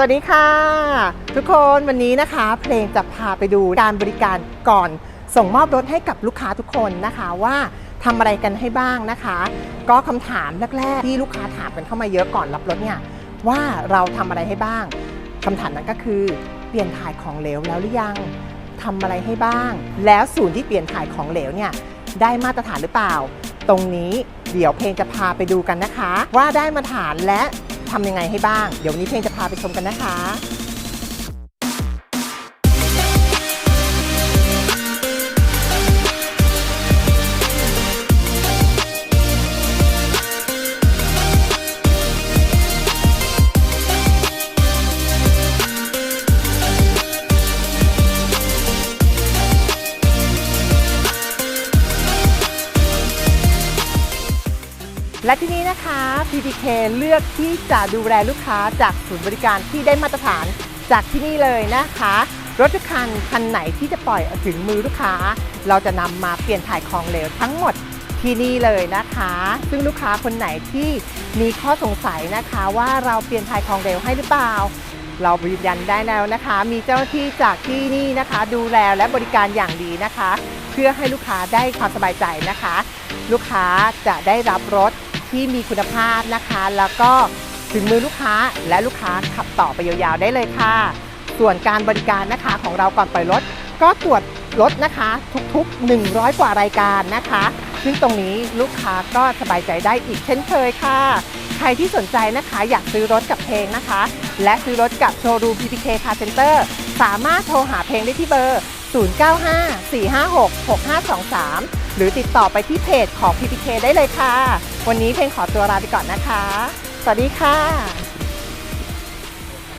วัสดีค่ะ ทุกคนวันนี้นะคะเพลงจะพาไปดูการบริการก่อน ส่งมอบรถให้กับลูกค้าทุกคนนะคะว่าทำอะไรกันให้บ้างนะคะ ก็คำถามแรกๆที่ลูกค้าถามกันเข้ามาเยอะก่อนรับรถเนี่ยว่าเราทำอะไรให้บ้างคำถามนั้นก็คือ เปลี่ยนถ่ายของเหลวแล้วหรือยังทำอะไรให้บ้าง แล้วศูนย์ที่เปลี่ยนถ่ายของเหลวเนี่ยได้มาตรฐานหรือเปล่า ตรงนี้เดี๋ยวเพลงจะพาไปดูกันนะคะ ว่าได้มาตรฐานและ ทำยังไงให้บ้าง เดี๋ยววันนี้เพลงจะพาไปชมกันนะคะ และที่นี้นะคะ PPK เลือกที่จะดูแลลูกค้าจากศูนย์บริการที่ได้มาตรฐานจากที่นี่เลยนะคะ รถทุกคันคันไหนที่จะปล่อยถึงมือลูกค้า เราจะนำมาเปลี่ยนถ่ายของเหลวทั้งหมดที่นี่เลยนะคะ ซึ่งลูกค้าคนไหนที่มีข้อสงสัยนะคะว่าเราเปลี่ยนถ่ายของเหลวให้หรือเปล่า เรายืนยันได้แล้วนะคะ มีเจ้าหน้าที่จากที่นี่นะคะ ดูแลและบริการอย่างดีนะคะ เพื่อให้ลูกค้าได้ความสบายใจนะคะ ลูกค้าจะได้รับรถ ที่มีคุณภาพนะคะ แล้วก็ถึงมือลูกค้าและลูกค้าขับต่อไปยาวๆได้เลยค่ะ ส่วนการบริการนะคะของเราก่อนปล่อยรถ ก็ตรวจรถนะคะ ทุกๆ 100 กว่ารายการนะคะ ซึ่งตรงนี้ลูกค้าก็สบายใจได้อีกเช่นเคยค่ะ ใครที่สนใจนะคะอยากซื้อรถกับเพลงนะคะ และซื้อรถกับโชว์รูม PPK Car Center สามารถโทรหาเพลงได้ที่เบอร์ 0954566523 หรือติดต่อไปที่เพจของ PPK ได้เลยค่ะ วันนี้เพลงขอตัวลาไปก่อนนะคะ สวัสดีค่ะ